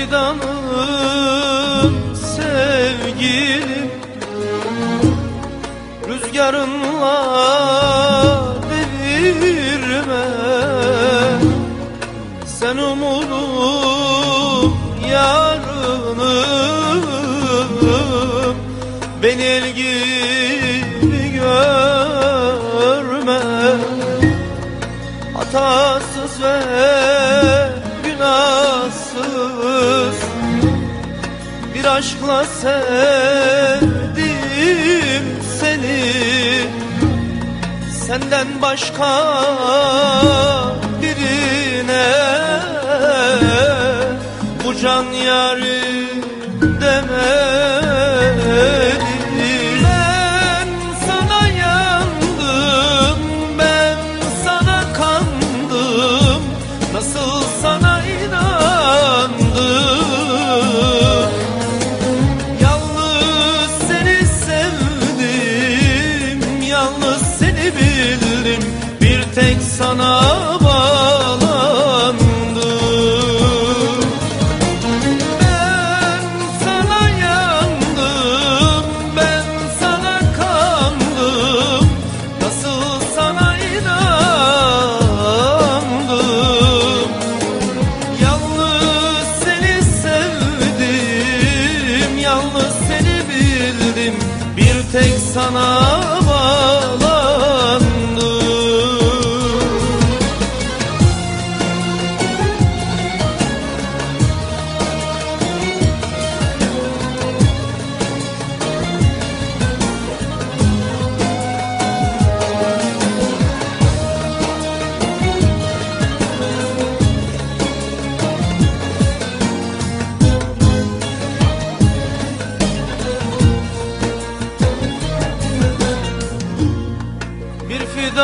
Fidanım sevgilim. Rüzgarınla devirme Sen umudum yarınım. Beni el gibi görme. Hatasız ve Bir aşkla sevdim seni. Senden başka birine Bu can yarim sana bağlandım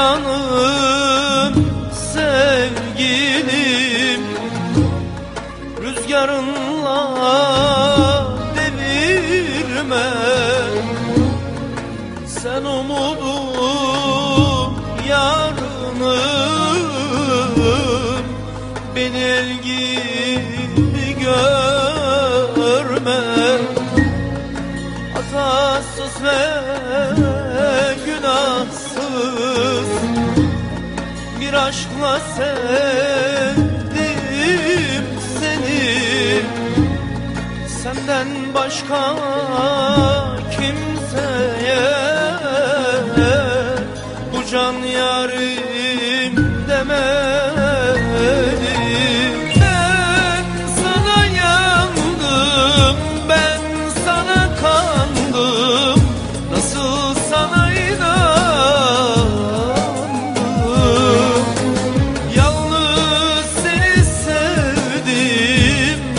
Fidanım sevgilim Rüzgarınla devirme. Sen umudum yarınım Beni el aşkla sevdim seni. Senden başka kimseye Bu can yarim demedim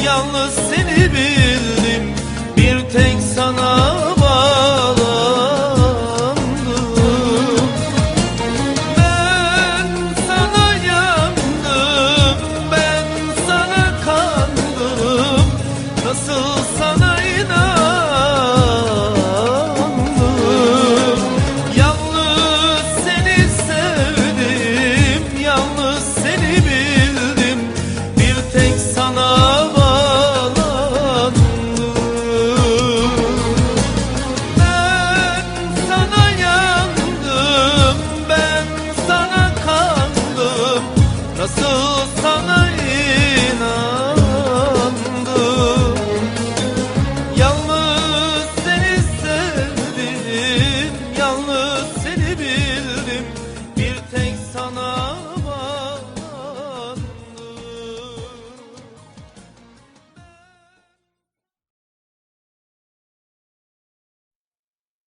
yalnız seni bildim. Bir tek sana